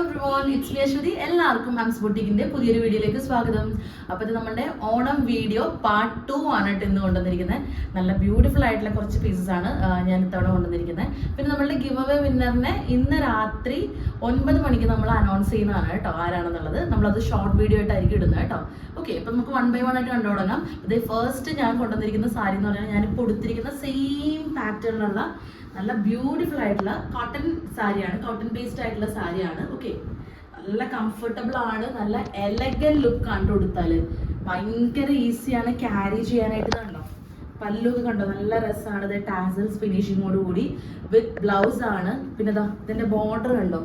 Everyone it's me Aswathy എല്ലാവർക്കും ആംസ് ബുട്ടിക്കിന്റെ പുതിയൊരു വീഡിയോയിലേക്ക് സ്വാഗതം. അപ്പോൾ ഇത് നമ്മുടെ ഓണം വീഡിയോ പാർട്ട് ടു ആണ് കേട്ടോ ഇന്ന് കൊണ്ടുവന്നിരിക്കുന്നത്. നല്ല ബ്യൂട്ടിഫുൾ ആയിട്ടുള്ള കുറച്ച് പീസസ് ആണ് ഞാൻ ഇത്തവണ കൊണ്ടുവന്നിരിക്കുന്നത്. പിന്നെ നമ്മളുടെ ഗിവ് അവേ വിന്നറിനെ ഇന്ന് രാത്രി ഒൻപത് മണിക്ക് നമ്മൾ അനൗൺസ് ചെയ്യുന്നതാണ് കേട്ടോ ആരാണെന്നുള്ളത്. നമ്മളത് ഷോർട്ട് വീഡിയോ ആയിട്ടായിരിക്കും ഇടുന്നത് കേട്ടോ ഓക്കെ ഇപ്പൊ നമുക്ക് വൺ ബൈ വൺ ആയിട്ട് കണ്ടു തുടങ്ങാം ഇത് ഫസ്റ്റ് ഞാൻ കൊണ്ടുവന്നിരിക്കുന്ന സാരി എന്ന് പറഞ്ഞാൽ ഞാൻ ഇപ്പൊ ഉടുത്തിരിക്കുന്ന സെയിം പാറ്റേണിലുള്ള നല്ല ബ്യൂട്ടിഫുൾ ആയിട്ടുള്ള കോട്ടൺ സാരിയാണ് കോട്ടൺ ബേസ്ഡ് ആയിട്ടുള്ള സാരിയാണ് ഓക്കെ നല്ല കംഫർട്ടബിൾ ആണ്. നല്ല എലഗൻ ലുക്ക് കണ്ടു കൊടുത്താൽ ഭയങ്കര ഈസിയാണ് ക്യാരി ചെയ്യാനായിട്ട് കണ്ടോ? പല്ലൊക്കെ കണ്ടോ? നല്ല രസമാണ്. ഇത് ടാസൽസ് ഫിനിഷിങ്ങോട് കൂടി വിത്ത് ബ്ലൗസ് ആണ്. പിന്നെ ദാ ഇതിന്റെ ബോർഡർ കണ്ടോ?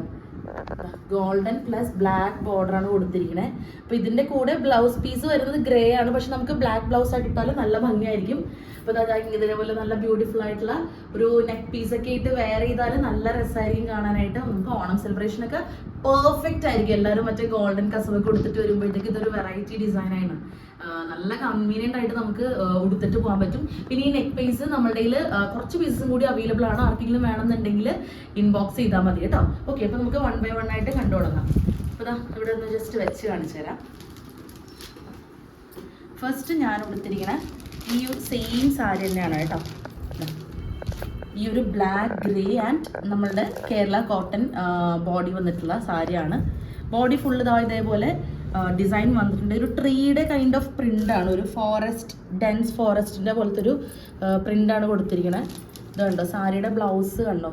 ഗോൾഡൻ പ്ലസ് ബ്ലാക്ക് ബോർഡർ ആണ് കൊടുത്തിരിക്കുന്നത് അപ്പൊ ഇതിന്റെ കൂടെ ബ്ലൗസ് പീസ് വരുന്നത് ഗ്രേ ആണ്. പക്ഷെ നമുക്ക് ബ്ലാക്ക് ബ്ലൗസ് ആയിട്ട് ഇട്ടാലും നല്ല ഭംഗിയായിരിക്കും. അപ്പൊ അതാ ഇതേപോലെ നല്ല ബ്യൂട്ടിഫുൾ ആയിട്ടുള്ള ഒരു നെക്ക് പീസ് ഒക്കെ ഇട്ട് വെയർ ചെയ്താൽ നല്ല രസമായിരിക്കും കാണാനായിട്ട്. നമുക്ക് ഓണം സെലിബ്രേഷൻ ഒക്കെ പെർഫെക്റ്റ് ആയിരിക്കും. എല്ലാവരും മറ്റേ ഗോൾഡൻ കസവ് കൊടുത്തിട്ട് വരുമ്പോഴത്തേക്ക് ഇതൊരു വെറൈറ്റി ആ, നല്ല കൺവീനിയന്റ് ആയിട്ട് നമുക്ക് ഉടുത്തിട്ട് പോകാൻ പറ്റും. പിന്നെ ഈ നെക്ക് പീസ് നമ്മുടെ കയ്യിൽ കുറച്ച് പീസസും കൂടി അവൈലബിൾ ആണ്. ആർക്കെങ്കിലും വേണമെന്നുണ്ടെങ്കിൽ ഇൻബോക്സ് ചെയ്താൽ മതി കേട്ടോ. ഓക്കെ അപ്പൊ നമുക്ക് വൺ ബൈ വൺ ആയിട്ട് കണ്ടു തുടങ്ങാം. അപ്പൊ ദാ ഇവിടെ ഒന്ന് ജസ്റ്റ് വെച്ച് കാണിച്ചു തരാം. ഫസ്റ്റ് ഞാൻ ഉടുത്തിരിക്കണ ഈ ഒരു സെയിം സാരി തന്നെയാണ് കേട്ടോ. ഈ ഒരു ബ്ലാക്ക് ഗ്രേ ആൻഡ് നമ്മളുടെ കേരള കോട്ടൺ ബോഡി വന്നിട്ടുള്ള സാരിയാണ് ബോഡി ഫുള്ള് ഇതാ ഇതേപോലെ ഡിസൈൻ വന്നിട്ടുണ്ട്. ഒരു ട്രീയുടെ കൈൻഡ് ഓഫ് പ്രിന്റ് ആണ്. ഒരു ഫോറസ്റ്റ് ഡെൻസ് ഫോറസ്റ്റിന്റെ പോലത്തെ ഒരു ആണ് കൊടുത്തിരിക്കുന്നത് ഇത് കണ്ടോ? സാരിയുടെ ബ്ലൗസ് കണ്ടോ?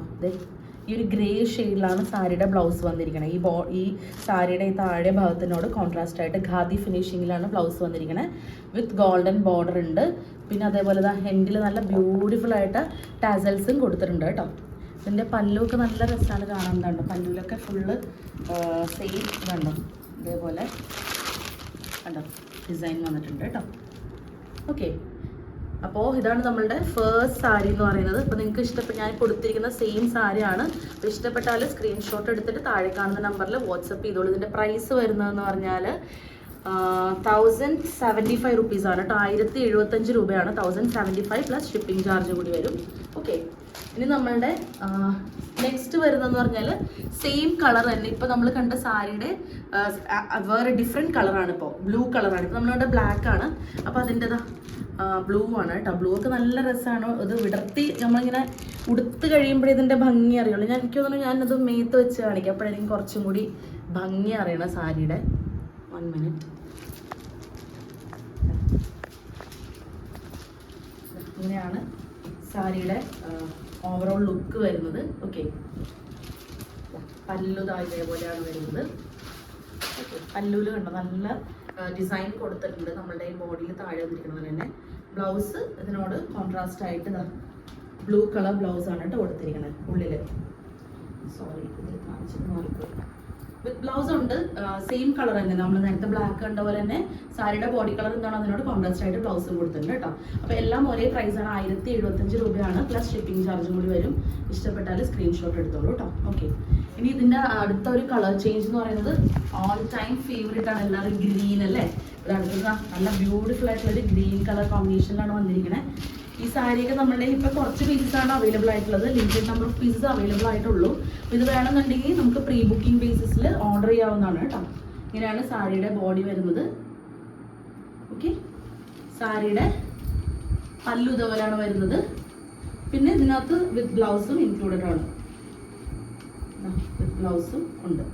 ഈ ഒരു ഗ്രേ ഷെയ്ഡിലാണ് സാരിയുടെ ബ്ലൗസ് വന്നിരിക്കുന്നത് ഈ ബോ ഈ സാരിയുടെ ഈ താഴെ ഭാഗത്തിനോട് കോൺട്രാസ്റ്റ് ആയിട്ട് ഖാദി ഫിനിഷിങ്ങിലാണ് ബ്ലൗസ് വന്നിരിക്കുന്നത് വിത്ത് ഗോൾഡൻ ബോർഡർ ഉണ്ട്. പിന്നെ അതേപോലെ തന്നെ ഹെൻഡിൽ നല്ല ബ്യൂട്ടിഫുൾ ആയിട്ട് ടാസൽസും കൊടുത്തിട്ടുണ്ട് കേട്ടോ. ഇതിന്റെ പല്ലുമൊക്കെ നല്ല രസമാണ് കാണാൻ കണ്ടോ? പല്ലുവിലൊക്കെ ഫുള്ള് സെയിം കണ്ടോ? ഇതേപോലെ കണ്ടോ? ഡിസൈൻ വന്നിട്ടുണ്ട് കേട്ടോ. ഓക്കെ അപ്പോൾ ഇതാണ് നമ്മളുടെ ഫേസ്റ്റ് സാരി എന്ന് പറയുന്നത്. അപ്പോൾ നിങ്ങൾക്ക് ഇഷ്ടപ്പെട്ട ഞാൻ കൊടുത്തിരിക്കുന്ന സെയിം സാരിയാണ് അപ്പോൾ ഇഷ്ടപ്പെട്ടാൽ സ്ക്രീൻഷോട്ട് എടുത്തിട്ട് താഴെ കാണുന്ന നമ്പറിൽ വാട്സപ്പ് ചെയ്തോളൂ. ഇതിന്റെ പ്രൈസ് വരുന്നതെന്ന് പറഞ്ഞാൽ തൗസൻഡ് സെവന്റി ഫൈവ് റുപ്പീസ് ആണ് കേട്ടോ. ആയിരത്തി എഴുപത്തഞ്ച് രൂപയാണ്. Thousand seventy five plus shipping charge കൂടി വരും. ഓക്കെ ഇനി നമ്മളുടെ നെക്സ്റ്റ് വരുന്നതെന്ന് പറഞ്ഞാൽ സെയിം കളർ തന്നെ. ഇപ്പോൾ നമ്മൾ കണ്ട സാരിയുടെ വേറെ ഡിഫറെന്റ് കളറാണ് ഇപ്പോൾ ബ്ലൂ കളറാണ് ഇപ്പോൾ നമ്മളുടെ ബ്ലാക്ക് ആണ്. അപ്പോൾ അതിന്റെതാ ബ്ലൂ ആണ് കേട്ടോ. ബ്ലൂ ഒക്കെ നല്ല രസമാണ് ഇത് വിടർത്തി നമ്മളിങ്ങനെ ഉടുത്ത് കഴിയുമ്പോഴേ ഇതിന്റെ ഭംഗി അറിയുള്ളൂ. ഞാൻ എനിക്ക് തോന്നുന്നു ഞാനത് മേത്ത് വെച്ച് കാണിക്കാം. അപ്പോഴായിരിക്കും കുറച്ചും കൂടി ഭംഗി അറിയണം സാരിയുടെ. വൺ മിനിറ്റ് ഇങ്ങനെയാണ് സാരിയുടെ ഓവറോൾ ലുക്ക് വരുന്നത്. ഓക്കെ പല്ലുതാ ഇതേപോലെയാണ് വരുന്നത്. Okay. പല്ലുൽ കണ്ടോ? നല്ല ഡിസൈൻ കൊടുത്തിട്ടുണ്ട് നമ്മളുടെ ഈ ബോഡിയിൽ താഴെ വന്നിരിക്കുന്ന പോലെ തന്നെ. ബ്ലൗസ് ഇതിനോട് കോൺട്രാസ്റ്റ് ആയിട്ട് ബ്ലൂ കളർ ബ്ലൗസ് ആണ് കേട്ടോ കൊടുത്തിരിക്കുന്നത് ഉള്ളിൽ. സോറി ഇതിൽ കാണിച്ചിട്ട് മാറിപ്പോയി. വിത്ത് ബ്ലൗസ് ഉണ്ട് സെയിം കളർ തന്നെ. നമ്മൾ നേരത്തെ ബ്ലാക്ക് കണ്ട പോലെ തന്നെ സാരിയുടെ ബോഡി കളർ എന്താണ് അതിനോട് കോൺട്രാസ്റ്റ് ആയിട്ട് ബ്ലൗസും കൊടുത്തിട്ടുണ്ട് കേട്ടോ അപ്പോൾ എല്ലാം ഒരേ പ്രൈസ് ആണ് ആയിരത്തി എഴുപത്തഞ്ച് രൂപയാണ് പ്ലസ് ഷിപ്പിംഗ് ചാർജും കൂടി വരും. ഇഷ്ടപ്പെട്ടാൽ സ്ക്രീൻഷോട്ട് എടുത്തോളൂ കേട്ടോ ഓക്കെ ഇനി ഇതിന്റെ അടുത്ത ഒരു കളർ ചേഞ്ച് എന്ന് പറയുന്നത് ഓൾ ടൈം ഫേവറേറ്റ് ആണ്. എല്ലാവരും ഗ്രീൻ അല്ലേ? അടുത്ത നല്ല ബ്യൂട്ടിഫുൾ ആയിട്ടുള്ള ഒരു ഗ്രീൻ കളർ കോമ്പിനേഷനിലാണ് വന്നിരിക്കുന്നത് ഈ സാരിയൊക്കെ നമ്മളുടെ ഇപ്പൊ കുറച്ച് പീസസ് ആണ് അവൈലബിൾ ആയിട്ടുള്ളത്. Limited number of pieces available ആയിട്ടുള്ളൂ. ഇത് വേണമെന്നുണ്ടെങ്കിൽ നമുക്ക് പ്രീ ബുക്കിംഗ് ബേസിസിൽ ഓർഡർ ചെയ്യാവുന്നതാണ് കേട്ടോ ഇങ്ങനെയാണ് സാരിയുടെ ബോഡി വരുന്നത്. ഓക്കെ സാരിയുടെ പല്ലു ഇതുപോലെയാണ് വരുന്നത്. പിന്നെ ഇതിനകത്ത് വിത്ത് ബ്ലൗസും ഇൻക്ലൂഡഡ് ആണ്. വിത്ത് ബ്ലൗസും ഉണ്ട്.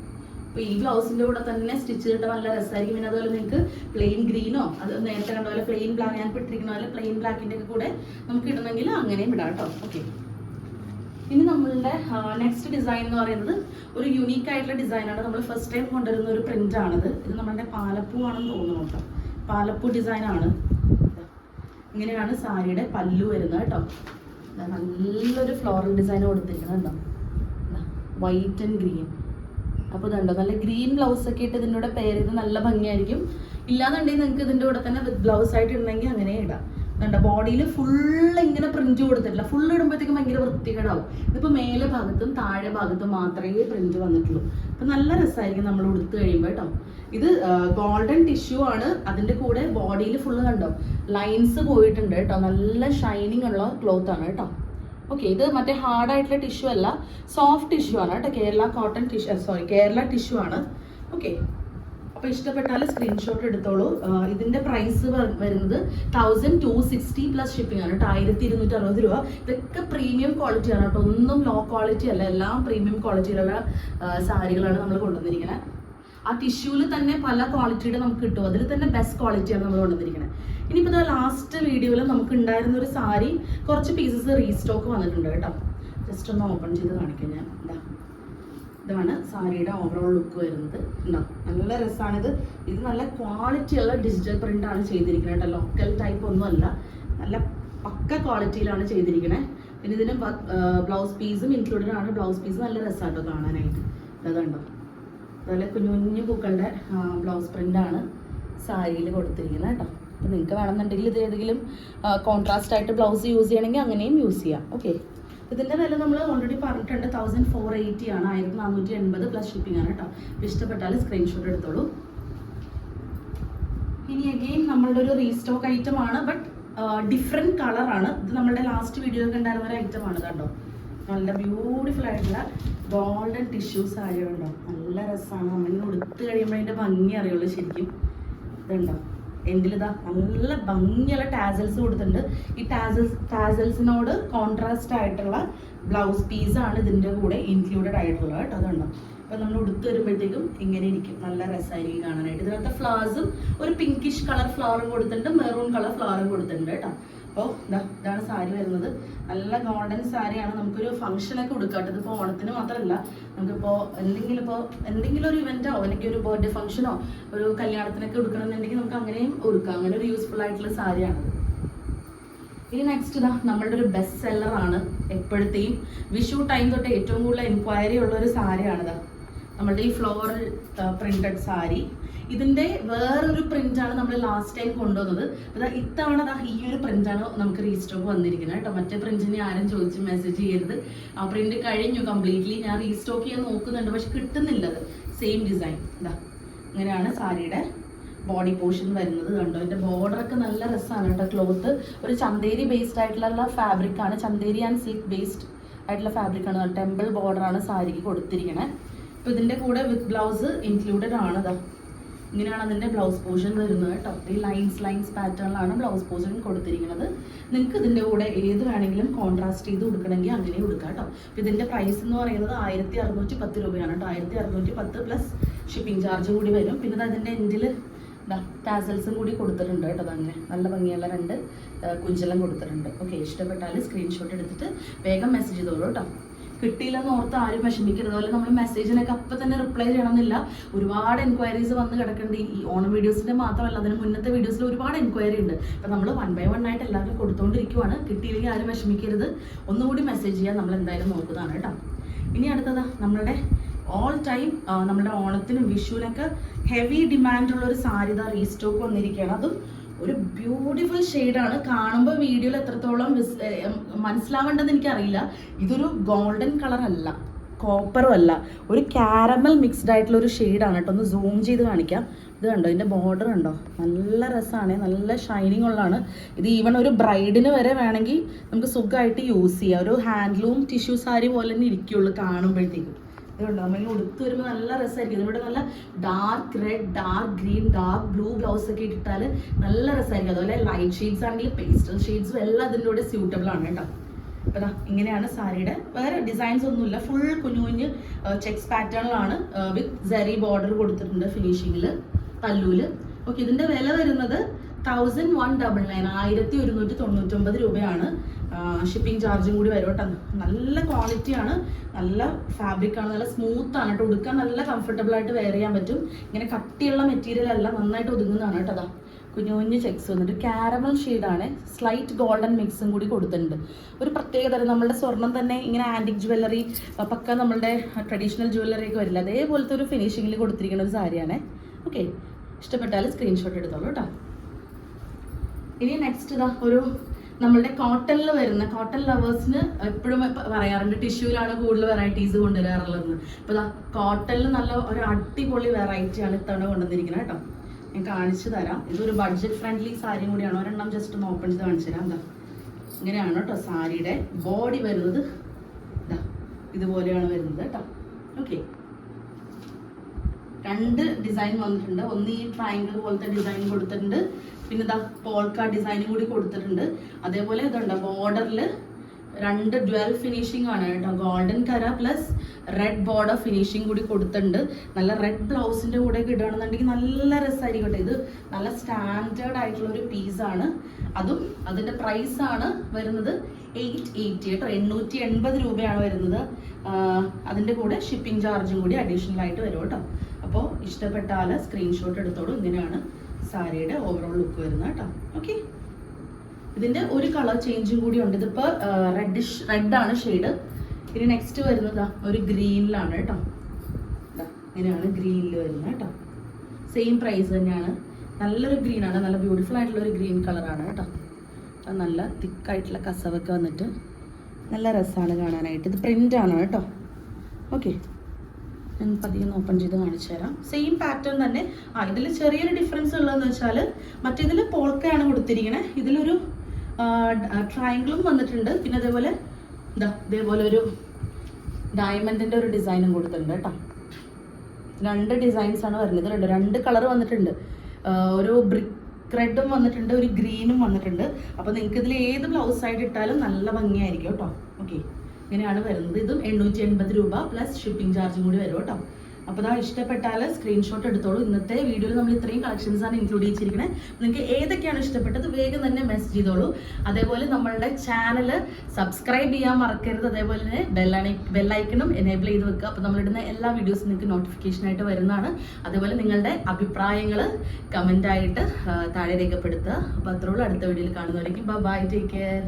അപ്പൊ ഈ ബ്ലൗസിന്റെ കൂടെ തന്നെ സ്റ്റിച്ച് ചെയ്തിട്ട് നല്ല രസമായിരിക്കും പിന്നെ അതുപോലെ നിങ്ങൾക്ക് പ്ലെയിൻ ഗ്രീനോ അത് നേരത്തെ കണ്ട പോലെ പ്ലെയിൻ ബ്ലാക്ക് ഞാൻ ഇട്ടിരിക്കുന്ന പോലെ പ്ലെയിൻ ബ്ലാക്കിന്റെ ഒക്കെ കൂടെ നമുക്ക് ഇടണമെങ്കിൽ അങ്ങനെയും ഇടാം കേട്ടോ. ഓക്കെ ഇനി നമ്മളുടെ നെക്സ്റ്റ് ഡിസൈൻ എന്ന് പറയുന്നത് ഒരു യുണീക്ക് ആയിട്ടുള്ള ഡിസൈനാണ് നമ്മൾ ഫസ്റ്റ് ടൈം കൊണ്ടുവരുന്ന ഒരു പ്രിന്റ് ആണത്. ഇത് നമ്മളുടെ പാലപ്പൂ ആണെന്ന് തോന്നുന്നു കേട്ടോ. പാലപ്പൂ ഡിസൈനാണ് ഇങ്ങനെയാണ് സാരിയുടെ പല്ലു വരുന്നത് കേട്ടോ. നല്ലൊരു ഫ്ലോറൽ ഡിസൈൻ കൊടുത്തിരിക്കുന്നത് കേട്ടോ വൈറ്റ് ആൻഡ് ഗ്രീൻ അപ്പോൾ ഇതുണ്ടോ? നല്ല ഗ്രീൻ ബ്ലൗസ് ഒക്കെ ഇട്ട് ഇതിന്റെ കൂടെ പെയർ ചെയ്ത് നല്ല ഭംഗിയായിരിക്കും. ഇല്ലാന്നുണ്ടെങ്കിൽ നിങ്ങൾക്ക് ഇതിന്റെ കൂടെ തന്നെ വിത്ത് ബ്ലൗസ് ആയിട്ട് ഇടണമെങ്കിൽ അങ്ങനെ ഇടാം. കണ്ടോ ബോഡിയിൽ ഫുൾ ഇങ്ങനെ പ്രിന്റ് കൊടുത്തിട്ടില്ല. ഫുൾ ഇടുമ്പോഴത്തേക്കും ഭയങ്കര വൃത്തികേടാവും. ഇതിപ്പോൾ മേലെ ഭാഗത്തും താഴെ ഭാഗത്തും മാത്രമേ പ്രിന്റ് വന്നിട്ടുള്ളൂ. അപ്പം നല്ല രസമായിരിക്കും നമ്മൾ ഉടുത്ത് കഴിയുമ്പോൾ കേട്ടോ. ഇത് ഗോൾഡൻ ടിഷ്യൂ ആണ്. അതിന്റെ കൂടെ ബോഡിയിൽ ഫുള്ള് കണ്ടോ? ലൈൻസ് പോയിട്ടുണ്ട് കേട്ടോ. നല്ല ഷൈനിങ് ഉള്ള ക്ലോത്ത് ആണ് കേട്ടോ. ഓക്കെ ഇത് മറ്റേ ഹാർഡായിട്ടുള്ള ടിഷ്യൂ അല്ല സോഫ്റ്റ് ടിഷ്യൂ ആണ് കേട്ടോ Kerala cotton tissue sorry Kerala tissue ആണ്. ഓക്കെ അപ്പോൾ ഇഷ്ടപ്പെട്ടാൽ സ്ക്രീൻഷോട്ട് എടുത്തോളൂ. ഇതിന്റെ പ്രൈസ് വരുന്നത് thousand two sixty plus shipping ആണ് കേട്ടോ ആയിരത്തി ഇരുന്നൂറ്റി അറുപത് രൂപ. ഇതൊക്കെ പ്രീമിയം ക്വാളിറ്റി ആണ് കേട്ടോ ഒന്നും ലോ ക്വാളിറ്റി അല്ല എല്ലാം പ്രീമിയം ക്വാളിറ്റിയിലുള്ള സാരികളാണ് നമ്മൾ കൊണ്ടുവന്നിരിക്കുന്നത് ആ ടിഷ്യൂവിൽ തന്നെ പല ക്വാളിറ്റിയുടെ നമുക്ക് കിട്ടും. അതിൽ തന്നെ ബെസ്റ്റ് ക്വാളിറ്റിയാണ് നമ്മൾ കൊണ്ടുവന്നിരിക്കുന്നത് ഇനിയിപ്പോൾ ലാസ്റ്റ് വീഡിയോയിൽ നമുക്ക് ഉണ്ടായിരുന്ന ഒരു സാരി കുറച്ച് പീസസ് റീസ്റ്റോക്ക് വന്നിട്ടുണ്ട് കേട്ടോ. ജസ്റ്റ് ഒന്ന് ഓപ്പൺ ചെയ്ത് കാണിക്കാം ഞാൻ. ഇതാ ഇതാണ് സാരിയുടെ ഓവറോൾ ലുക്ക് വരുന്നത്. ഉണ്ടാവും നല്ല രസമാണിത് ഇത് നല്ല ക്വാളിറ്റി ഉള്ള ഡിജിറ്റൽ പ്രിന്റ് ആണ് ചെയ്തിരിക്കുന്നത് കേട്ടോ. ലോക്കൽ ടൈപ്പ് ഒന്നുമല്ല. നല്ല പക്ക ക്വാളിറ്റിയിലാണ് ചെയ്തിരിക്കുന്നത് പിന്നെ ഇതിന് ബ്ലൗസ് പീസും ഇൻക്ലൂഡഡ് ആണ്. ബ്ലൗസ് പീസ് നല്ല രസമാട്ടോ കാണാനായിട്ട്. അതുണ്ടോ അതുപോലെ കുഞ്ഞു കുഞ്ഞു പൂക്കളുടെ ബ്ലൗസ് പ്രിന്റ് ആണ് സാരിയിൽ കൊടുത്തിരിക്കുന്നത് കേട്ടോ. അപ്പോൾ നിങ്ങൾക്ക് വേണമെന്നുണ്ടെങ്കിൽ ഇത് ഏതെങ്കിലും കോൺട്രാസ്റ്റ് ആയിട്ട് ബ്ലൗസ് യൂസ് ചെയ്യണമെങ്കിൽ അങ്ങനെയും യൂസ് ചെയ്യാം. ഓക്കെ ഇതിന്റെ വില നമ്മൾ ഓൾറെഡി പറഞ്ഞിട്ടുണ്ട് തൗസൻഡ് ഫോർ എയ്റ്റി ആണ്. ആയിരത്തി നാനൂറ്റി എൺപത് പ്ലസ് ഷിപ്പിംഗ് ആണ് കേട്ടോ. ഇഷ്ടപ്പെട്ടാൽ സ്ക്രീൻഷോട്ട് എടുത്തോളൂ. ഇനി അഗെയിൻ നമ്മളുടെ ഒരു റീസ്റ്റോക്ക് ഐറ്റം ആണ്. ബട്ട് ഡിഫറെന്റ് കളറാണ് ഇത് നമ്മുടെ ലാസ്റ്റ് വീഡിയോയിൽ ഉണ്ടായിരുന്ന ഒരു ഐറ്റം ആണ് കണ്ടോ നല്ല ബ്യൂട്ടിഫുൾ ആയിട്ടുള്ള ഗോൾഡൻ ടിഷ്യൂ സാരി നല്ല രസമാണ് നമ്മളിങ്ങനെ ഉടുത്ത് കഴിയുമ്പോൾ അതിന്റെ ഭംഗി അറിയുള്ളൂ ശരിക്കും. ഇതുണ്ടോ? എൻഡിലിതാ നല്ല ഭംഗിയുള്ള ടാസൽസ് കൊടുത്തിട്ടുണ്ട്. ഈ ടാസൽസ് ടാസൽസിനോട് കോൺട്രാസ്റ്റ് ആയിട്ടുള്ള ബ്ലൗസ് പീസാണ് ഇതിന്റെ കൂടെ ഇൻക്ലൂഡഡ് ആയിട്ടുള്ളത് കേട്ടോ. അതുണ്ടോ? അപ്പം നമ്മൾ ഉടുത്ത് വരുമ്പോഴത്തേക്കും ഇങ്ങനെ ഇരിക്കും. നല്ല രസമായിരിക്കും കാണാനായിട്ട്. ഇതിനകത്ത് ഫ്ലവേഴ്സും ഒരു പിങ്കിഷ് കളർ ഫ്ലവറും കൊടുത്തിട്ടുണ്ട്. മെറൂൺ കളർ ഫ്ലവറും കൊടുത്തിട്ടുണ്ട് കേട്ടോ. അപ്പോൾ ഇതാ ഇതാണ് സാരി വരുന്നത്. നല്ല ഗോൾഡൻ സാരിയാണ്. നമുക്കൊരു ഫംഗ്ഷനൊക്കെ കൊടുക്കാട്ടോ ഇതിപ്പോൾ ഓണത്തിന് മാത്രമല്ല നമുക്കിപ്പോൾ എന്തെങ്കിലും ഇപ്പോൾ എന്തെങ്കിലും ഒരു ഇവന്റോ അല്ലെങ്കിൽ ഒരു ബർത്ത്ഡേ ഫംഗ്ഷനോ ഒരു കല്യാണത്തിനൊക്കെ കൊടുക്കണമെന്നുണ്ടെങ്കിൽ നമുക്ക് അങ്ങനെയും കൊടുക്കാം. അങ്ങനെ ഒരു യൂസ്ഫുൾ ആയിട്ടുള്ള സാരിയാണ്. ഇനി നെക്സ്റ്റ് ഇതാ നമ്മളുടെ ഒരു ബെസ്റ്റ് സെല്ലർ ആണ് എപ്പോഴത്തെയും. വിഷു ടൈം തൊട്ട് ഏറ്റവും കൂടുതൽ എൻക്വയറി ഉള്ള ഒരു സാരിയാണിതാ നമ്മളുടെ ഈ ഫ്ലോറൽ പ്രിന്റഡ് സാരി. ഇതിന്റെ വേറൊരു പ്രിന്റ് ആണ് നമ്മൾ ലാസ്റ്റ് ടൈം കൊണ്ടുവന്നത്. അതാ ഇത്തവണ ഈ ഒരു പ്രിന്റ് ആണ് നമുക്ക് റീസ്റ്റോക്ക് വന്നിരിക്കുന്നത് കേട്ടോ. മറ്റേ പ്രിന്റിനെ ആരും ചോദിച്ച് മെസ്സേജ് ചെയ്യരുത്. ആ പ്രിന്റ് കഴിഞ്ഞു കംപ്ലീറ്റ്ലി ഞാൻ റീസ്റ്റോക്ക് ചെയ്യാൻ നോക്കുന്നുണ്ട് പക്ഷെ കിട്ടുന്നില്ല അത്. സെയിം ഡിസൈൻ ഇതാ ഇങ്ങനെയാണ് സാരിയുടെ ബോഡി പോർഷൻ വരുന്നത് കണ്ടോ? ഇതിന്റെ ബോർഡർ ഒക്കെ നല്ല രസമാണ് കേട്ടോ ക്ലോത്ത് ഒരു ചന്തേരി ബേസ്ഡ് ആയിട്ടുള്ള ഫാബ്രിക് ആണ്. ചന്തേരി ആൻഡ് സിൽക്ക് ബേസ്ഡ് ആയിട്ടുള്ള ഫാബ്രിക് ആണ്. ടെമ്പിൾ ബോർഡർ ആണ് സാരിക്ക് കൊടുത്തിരിക്കണേ. അപ്പോൾ ഇതിന്റെ കൂടെ വിത്ത് ബ്ലൗസ് ഇൻക്ലൂഡഡ് ആണ് ഇതാ ഇങ്ങനെയാണ് അതിന്റെ ബ്ലൗസ് പോർഷൻ വരുന്നത് കേട്ടോ. ഈ ലൈൻസ് ലൈൻസ് പാറ്റേണിലാണ് ബ്ലൗസ് പോർഷൻ കൊടുത്തിരിക്കുന്നത്. നിങ്ങൾക്ക് ഇതിന്റെ കൂടെ ഏത് വേണമെങ്കിലും കോൺട്രാസ്റ്റ് ചെയ്ത് കൊടുക്കണമെങ്കിൽ അങ്ങനെ കൊടുക്കാം കേട്ടോ. അപ്പൊ ഇതിന്റെ പ്രൈസ് എന്ന് പറയുന്നത് ആയിരത്തി അറുന്നൂറ്റി പത്ത് രൂപയാണ് കേട്ടോ. ആയിരത്തി അറുന്നൂറ്റി പത്ത് പ്ലസ് ഷിപ്പിംഗ് ചാർജ് കൂടി വരും. പിന്നെ അതിന്റെ എൻഡിൽ ടാസൽസും കൂടി കൊടുത്തിട്ടുണ്ട് കേട്ടോ. അതങ്ങനെ നല്ല ഭംഗിയുള്ള രണ്ട് കുഞ്ചെല്ലാം കൊടുത്തിട്ടുണ്ട്. ഓക്കെ ഇഷ്ടപ്പെട്ടാൽ സ്ക്രീൻഷോട്ട് എടുത്തിട്ട് വേഗം മെസ്സേജ് ചെയ്തോളൂ കേട്ടോ. കിട്ടിയില്ലെന്ന് ഓർത്ത് ആരും വിഷമിക്കരുത്. അതുപോലെ നമ്മൾ മെസ്സേജിനൊക്കെ അപ്പം തന്നെ റിപ്ലൈ ചെയ്യണമെന്നില്ല. ഒരുപാട് എൻക്വയറീസ് വന്ന് കിടക്കുന്നുണ്ട് ഈ ഓണം വീഡിയോസിന്റെ മാത്രമല്ല അതിന് മുന്നത്തെ വീഡിയോസിൽ ഒരുപാട് എൻക്വയറി ഉണ്ട്. അപ്പം നമ്മൾ വൺ ബൈ വൺ ആയിട്ട് എല്ലാവർക്കും കൊടുത്തുകൊണ്ടിരിക്കുവാണ് കിട്ടിയില്ലെങ്കിൽ ആരും വിഷമിക്കരുത്. ഒന്നുകൂടി മെസ്സേജ് ചെയ്യാൻ നമ്മൾ എന്തായാലും നോക്കുന്നതാണ് കേട്ടോ. ഇനി അടുത്തത് നമ്മളുടെ ഓൾ ടൈം നമ്മുടെ ഓണത്തിനും വിഷുവിനൊക്കെ ഹെവി ഡിമാൻഡുള്ള ഒരു സാരിത റീസ്റ്റോക്ക് വന്നിരിക്കുകയാണ്. അതും ഒരു ബ്യൂട്ടിഫുൾ ഷെയ്ഡാണ് കാണുമ്പോൾ വീഡിയോയിൽ എത്രത്തോളം മനസ്സിലാവേണ്ടതെന്ന് എനിക്കറിയില്ല. ഇതൊരു ഗോൾഡൻ കളർ അല്ല. കോപ്പറും അല്ല. ഒരു കാരമൽ മിക്സ്ഡ് ആയിട്ടുള്ള ഒരു ഷെയ്ഡാണ് കേട്ടോ. ഒന്ന് സൂം ചെയ്ത് കാണിക്കാം. ഇത് കണ്ടോ? ഇതിന്റെ ബോർഡർ കണ്ടോ? നല്ല രസമാണ് നല്ല ഷൈനിങ് ഉള്ളതാണ്. ഇത് ഈവൺ ഒരു ബ്രൈഡിന് വരെ വേണമെങ്കിൽ നമുക്ക് സുഖമായിട്ട് യൂസ് ചെയ്യാം. ഒരു ഹാൻഡ്ലൂം ടിഷ്യൂ സാരി പോലെ തന്നെ ഇരിക്കുള്ളൂ കാണുമ്പോഴത്തേക്കും. ഇതുണ്ട്? നമ്മളിങ്ങനെ ഉടുത്ത് വരുമ്പോൾ നല്ല രസമായിരിക്കും ഇതിവിടെ നല്ല dark red dark green dark blue blouse ഒക്കെ ഇട്ടിട്ടാൽ നല്ല രസമായിരിക്കും അതുപോലെ ലൈറ്റ് ഷെയ്ഡ്സ് ആണെങ്കിൽ പേസ്റ്റൽ ഷെയ്ഡ്സും എല്ലാം അതിന്റെ കൂടെ സ്യൂട്ടബിൾ ആണ് കേട്ടോ. അപ്പോൾ ഇങ്ങനെയാണ് സാരിയുടെ. വേറെ ഡിസൈൻസ് ഒന്നുമില്ല. ഫുൾ കുഞ്ഞു കുഞ്ഞ് ചെക്സ് പാറ്റേണിലാണ് വിത്ത് ജെറി ബോർഡർ കൊടുത്തിട്ടുണ്ട് ഫിനിഷിങ്ങിൽ പല്ലൂൽ ഓക്കെ ഇതിന്റെ വില വരുന്നത് തൗസൻഡ് വൺ ഡബിൾ നയൻ ആയിരത്തി ഒരുന്നൂറ്റി തൊണ്ണൂറ്റൊമ്പത് രൂപയാണ് ഷിപ്പിംഗ് ചാർജും കൂടി വരും കേട്ടോ. നല്ല ക്വാളിറ്റിയാണ് നല്ല ഫാബ്രിക് ആണ് നല്ല സ്മൂത്ത് ആണ് കേട്ടോ. ഉടുക്കാൻ നല്ല കംഫർട്ടബിൾ ആയിട്ട് വെയർ ചെയ്യാൻ പറ്റും. ഇങ്ങനെ കട്ടിയുള്ള മെറ്റീരിയൽ അല്ല നന്നായിട്ട് ഒതുങ്ങുന്നതാണ് കേട്ടോ അതാ കുഞ്ഞു കുഞ്ഞു ചെക്സ് വന്നിട്ട് കാരമൽ ഷെയ്ഡാണ് സ്ലൈറ്റ് ഗോൾഡൻ മിക്സും കൂടി കൊടുത്തിട്ടുണ്ട്. ഒരു പ്രത്യേകത നമ്മുടെ സ്വർണം തന്നെ ഇങ്ങനെ ആന്റിക് ജ്വല്ലറി പക്ക നമ്മളുടെ ട്രഡീഷണൽ ജ്വല്ലറി ഒക്കെ വരില്ല. അതേപോലത്തെ ഒരു ഫിനിഷിങ്ങിൽ കൊടുത്തിരിക്കുന്ന ഒരു സാരിയാണ്. ഓക്കെ ഇഷ്ടപ്പെട്ടാൽ സ്ക്രീൻഷോട്ട് എടുത്തോളൂ കേട്ടോ. ഇനി നെക്സ്റ്റ് ഇതാ ഒരു നമ്മളുടെ കോട്ടണിൽ വരുന്ന കോട്ടൺ ലവേഴ്സിന് എപ്പോഴും പറയാറുണ്ട് ടിഷ്യൂലാണ് കൂടുതൽ വെറൈറ്റീസ് കൊണ്ടുവരാറുള്ളത് അപ്പോൾ ഇതാ കോട്ടണിൽ നല്ല ഒരു അടിപൊളി വെറൈറ്റിയാണ് ഇത്തവണ കൊണ്ടുവന്നിരിക്കുന്നത് കേട്ടോ. ഞാൻ കാണിച്ചു തരാം. ഇതൊരു ബഡ്ജറ്റ് ഫ്രണ്ട്ലി സാരി കൂടിയാണ്. ഒരെണ്ണം ജസ്റ്റ് ഒന്ന് ഓപ്പൺ ചെയ്ത് കാണിച്ചു തരാം. എന്താ ഇങ്ങനെയാണ് കേട്ടോ സാരിയുടെ ബോഡി വരുന്നത്. ഇതാ ഇതുപോലെയാണ് വരുന്നത് കേട്ടോ. ഓക്കെ രണ്ട് ഡിസൈൻ വന്നിട്ടുണ്ട്. ഒന്ന് ഈ ട്രയാങ്കിൾ പോലത്തെ ഡിസൈൻ കൊടുത്തിട്ടുണ്ട്. പിന്നെ ഇതാ പോൾക്ക ഡിസൈനും കൂടി കൊടുത്തിട്ടുണ്ട്. അതേപോലെ ഇതുണ്ട്. ബോർഡറിൽ രണ്ട് ഡ്വൽ ഫിനിഷിംഗ് ആണ് കേട്ടോ. ഗോൾഡൻ കര പ്ലസ് റെഡ് ബോർഡർ ഫിനിഷിംഗ് കൂടി കൊടുത്തിട്ടുണ്ട്. നല്ല റെഡ് ബ്ലൗസിന്റെ കൂടെ ഒക്കെ ഇടുകയാണെന്നുണ്ടെങ്കിൽ നല്ല രസമായിരിക്കും കേട്ടോ ഇത് നല്ല സ്റ്റാൻഡേർഡ് ആയിട്ടുള്ള ഒരു പീസാണ് അതും അതിന്റെ പ്രൈസ് ആണ് വരുന്നത് എയ്റ്റ് എയ്റ്റി കേട്ടോ. എണ്ണൂറ്റി എൺപത് രൂപയാണ് വരുന്നത്. അതിന്റെ കൂടെ ഷിപ്പിംഗ് ചാർജും കൂടി അഡീഷണൽ ആയിട്ട് വരും കേട്ടോ. അപ്പോൾ ഇഷ്ടപ്പെട്ടാൽ സ്ക്രീൻഷോട്ട് എടുത്തോളൂ. ഇങ്ങനെയാണ് സാരിയുടെ ഓവറോൾ ലുക്ക് വരുന്നത് കേട്ടോ. ഓക്കെ ഇതിന്റെ ഒരു കളർ ചേഞ്ചും കൂടി ഉണ്ട്. ഇതിപ്പോ റെഡിഷ് റെഡ് ആണ് ഷെയ്ഡ് ഇനി നെക്സ്റ്റ് വരുന്നത് ഒരു ഗ്രീനിലാണ് കേട്ടോ. ഇങ്ങനെയാണ് ഗ്രീനിൽ വരുന്നത് കേട്ടോ. സെയിം പ്രൈസ് തന്നെയാണ്. നല്ലൊരു ഗ്രീൻ ആണ്. നല്ല ബ്യൂട്ടിഫുൾ ആയിട്ടുള്ള ഒരു ഗ്രീൻ കളറാണ് കേട്ടോ. അത് നല്ല തിക്കായിട്ടുള്ള കസവൊക്കെ വന്നിട്ട് നല്ല രസമാണ് കാണാനായിട്ട്. ഇത് പ്രിന്റ് ആണ് കേട്ടോ. ഓക്കെ ഞാൻ പതിയെ ഓപ്പൺ ചെയ്ത് കാണിച്ചു തരാം. സെയിം പാറ്റേൺ തന്നെ. ആ ഇതിൽ ചെറിയൊരു ഡിഫറൻസ് ഉള്ളതെന്ന് വെച്ചാൽ മറ്റേതിൽ പോൾക്കയാണ് കൊടുത്തിരിക്കണേ. ഇതിലൊരു ട്രയാങ്കിളും വന്നിട്ടുണ്ട്. പിന്നെ അതേപോലെ ഇതാ ഇതേപോലെ ഒരു ഡയമണ്ടിന്റെ ഒരു ഡിസൈനും കൊടുത്തിട്ടുണ്ട് കേട്ടോ. രണ്ട് ഡിസൈൻസ് ആണ് വരുന്നത്. രണ്ട് കളർ വന്നിട്ടുണ്ട്. ഒരു ബ്രിക്ക് റെഡും വന്നിട്ടുണ്ട് ഒരു ഗ്രീനും വന്നിട്ടുണ്ട്. അപ്പോൾ നിങ്ങൾക്ക് ഇതിൽ ഏത് ബ്ലൗസ് ആയിട്ട് ഇട്ടാലും നല്ല ഭംഗിയായിരിക്കും കേട്ടോ. ഓക്കെ ഇങ്ങനെയാണ് വരുന്നത്. ഇതും എണ്ണൂറ്റി എൺപത് രൂപ പ്ലസ് ഷിപ്പിംഗ് ചാർജും കൂടി വരും കേട്ടോ. അപ്പോൾ ഇതാ ഇഷ്ടപ്പെട്ടാൽ സ്ക്രീൻഷോട്ട് എടുത്തോളൂ. ഇന്നത്തെ വീഡിയോയിൽ നമ്മൾ ഇത്രയും കളക്ഷൻസ് ആണ് ഇൻക്ലൂഡ് ചെയ്തിരിക്കുന്നത് നിങ്ങൾക്ക് ഏതൊക്കെയാണ് ഇഷ്ടപ്പെട്ടത് വേഗം തന്നെ മെസ്സേജ് ചെയ്തോളൂ. അതേപോലെ നമ്മളുടെ ചാനൽ സബ്സ്ക്രൈബ് ചെയ്യാൻ മറക്കരുത്. അതേപോലെ തന്നെ ബെല്ലൈ ബെല്ലൈക്കണും എനേബിൾ ചെയ്ത് വെക്കുക. അപ്പോൾ നമ്മളിടുന്ന എല്ലാ വീഡിയോസും നിങ്ങൾക്ക് നോട്ടിഫിക്കേഷൻ ആയിട്ട് വരുന്നതാണ്. അതേപോലെ നിങ്ങളുടെ അഭിപ്രായങ്ങൾ കമന്റായിട്ട് താഴെ രേഖപ്പെടുത്തുക. അപ്പോൾ അത്രയുള്ളൂ അടുത്ത വീഡിയോയിൽ കാണുന്നവരേക്കും. Bye take care